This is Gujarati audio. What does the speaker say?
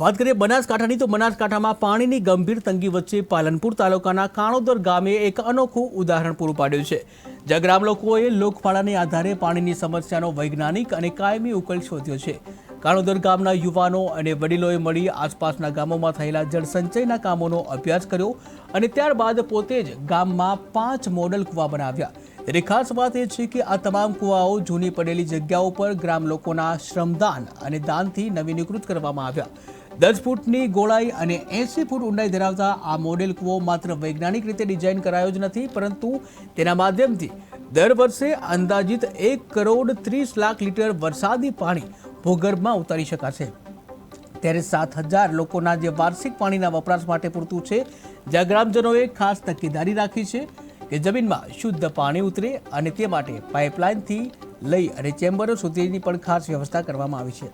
વાત કરીએ બનાસકાંઠાની, તો બનાસકાંઠામાં પાણીની ગંભીર તંગી વચ્ચે પાલનપુર તાલુકાના કાણોદર ગામે એક અનોખું ઉદાહરણ પૂરું પાડ્યું છે, જ્યાં ગ્રામ લોકોએ લોકફાળાને આધારે પાણીની સમસ્યાનો વૈજ્ઞાનિક અને કાયમી ઉકેલ શોધ્યો છે. કાણોદર ગામના યુવાનો અને વડીલોએ મળી આસપાસના ગામોમાં થયેલા જળસંચયના કામોનો અભ્યાસ કર્યો અને ત્યારબાદ પોતે જ ગામમાં પાંચ મોડલ કૂવા બનાવ્યા. ત્યારે ખાસ વાત એ છે કે આ તમામ કૂવાઓ જૂની પડેલી જગ્યાઓ પર ગ્રામ લોકોના શ્રમદાન અને દાનથી નવીનીકૃત કરવામાં આવ્યા. દસ ફૂટની ગોળાઈ અને એંસી ફૂટ ઊંડાઈ ધરાવતા આ મોડેલ કૂવો માત્ર વૈજ્ઞાનિક રીતે ડિઝાઇન કરાયો જ નથી, પરંતુ તેના માધ્યમથી દર વર્ષે અંદાજિત એક કરોડ ત્રીસ લાખ લીટર વરસાદી પાણી ભૂગર્ભમાં ઉતારી શકાશે. ત્યારે સાત હજાર લોકોના જે વાર્ષિક પાણીના વપરાશ માટે પૂરતું છે, જ્યાં ગ્રામજનોએ ખાસ તકેદારી રાખી છે કે જમીનમાં શુદ્ધ પાણી ઉતરે અને તે માટે પાઇપલાઇનથી લઈ અને ચેમ્બરો સુધીની પણ ખાસ વ્યવસ્થા કરવામાં આવી છે.